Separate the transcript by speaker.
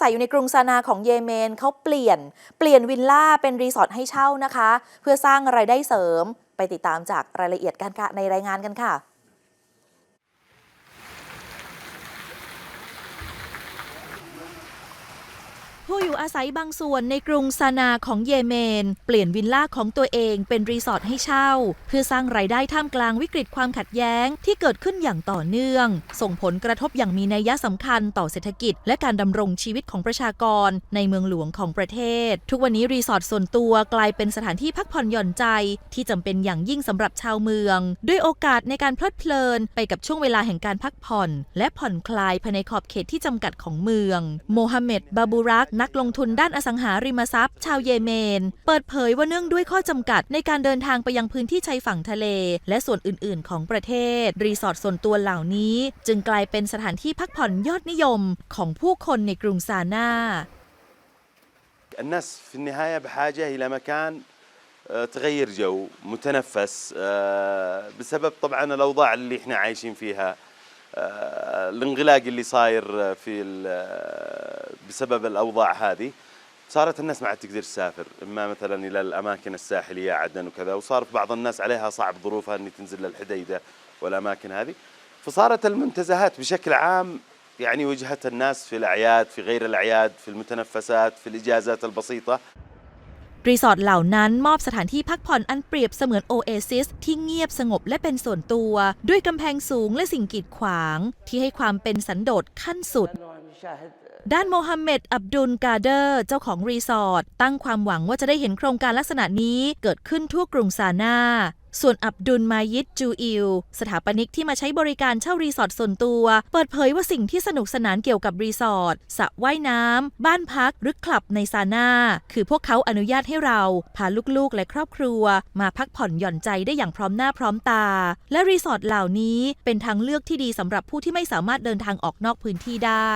Speaker 1: ศัยอยู่ในกรุงซานาของเยเมนเขาเปลี่ยน เปลี่ยนวิลล่าเป็นรีสอร์ทให้เช่านะคะ เพื่อสร้างรายได้เสริม ไปติดตามจากรายละเอียดกันค่ะในรายงานกันค่ะ อยู่อาศัยบางส่วนในกรุงซานาของเยเมน เปลี่ยนวิลล่าของตัวเองเป็นรีสอร์ทให้เช่า เพื่อสร้างรายได้ท่ามกลางวิกฤตความขัดแย้งที่เกิดขึ้นอย่างต่อเนื่อง ส่งผลกระทบอย่างมีนัยยะสำคัญต่อเศรษฐกิจ และการดำรงชีวิตของประชากรในเมืองหลวงของประเทศ ทุกวันนี้รีสอร์ทส่วนตัวกลายเป็นสถานที่พักผ่อนหย่อนใจ ที่จำเป็นอย่างยิ่งสำหรับชาวเมือง ด้วยโอกาสในการเพลิดเพลิน ไปกับช่วงเวลาแห่งการพักผ่อน และผ่อนคลายภายในขอบเขตที่จำกัดของเมือง โมฮัมเหม็ดบาบูรักนักลงทุนด้านอสังหาริมทรัพย์ ชาวเยเมน เปิดเผยว่าเนื่องด้วยข้อจำกัดในการเดินทางไปยังพื้นที่ชายฝั่งทะเล และส่วนอื่น ๆ ของประเทศ รีสอร์ทส่วนตัวเหล่านี้ จึงกลายเป็นสถานที่พักผ่อนยอดนิยมของผู้คนในกรุงซาน่า
Speaker 2: الناس في النهاية بحاجة إلى مكان آه، تغير جو متنفس آه، بسبب طبعا الأوضاع اللي احنا عايشين فيها آه، الانغلاق اللي صاير في ال- آه، بسبب الأوضاع هذه صارت الناس ما عاد تقدر تسافر إما مثلا إلى الأماكن الساحلية عدن وكذا وصار في بعض الناس عليها صعب ظروفها أن تنزل للحديدة والأماكن هذه فصارت المنتزهات بشكل عام يعني وجهة الناس في الأعياد في غير الأعياد في المتنفسات في الإجازات البسيطة
Speaker 1: รีสอร์ทเหล่านั้นมอบสถานที่พักผ่อนอันเปรียบเสมือนโอเอซิสที่เงียบสงบและเป็นส่วนตัว ด้วยกำแพงสูงและสิ่งกีดขวาง ที่ให้ความเป็นสันโดษขั้นสุด ด้านโมฮัมเหม็ดอับดุลกาเดอร์เจ้าของรีสอร์ทตั้งความหวังว่าจะได้เห็นโครงการลักษณะนี้เกิดขึ้นทั่วกรุงซาน่า ส่วนอับดุลมายิดจูอิล สถาปนิกที่มาใช้บริการเช่ารีสอร์ทส่วนตัว เปิดเผยว่าสิ่งที่สนุกสนานเกี่ยวกับรีสอร์ทสระว่ายน้ำ บ้านพักหรือคลับในซาน่า คือพวกเขาอนุญาตให้เรา พาลูกๆและครอบครัว มาพักผ่อนหย่อนใจได้อย่างพร้อมหน้าพร้อมตา และรีสอร์ทเหล่านี้เป็นทางเลือกที่ดีสำหรับผู้ที่ไม่สามารถเดินทางออกนอกพื้นที่ได้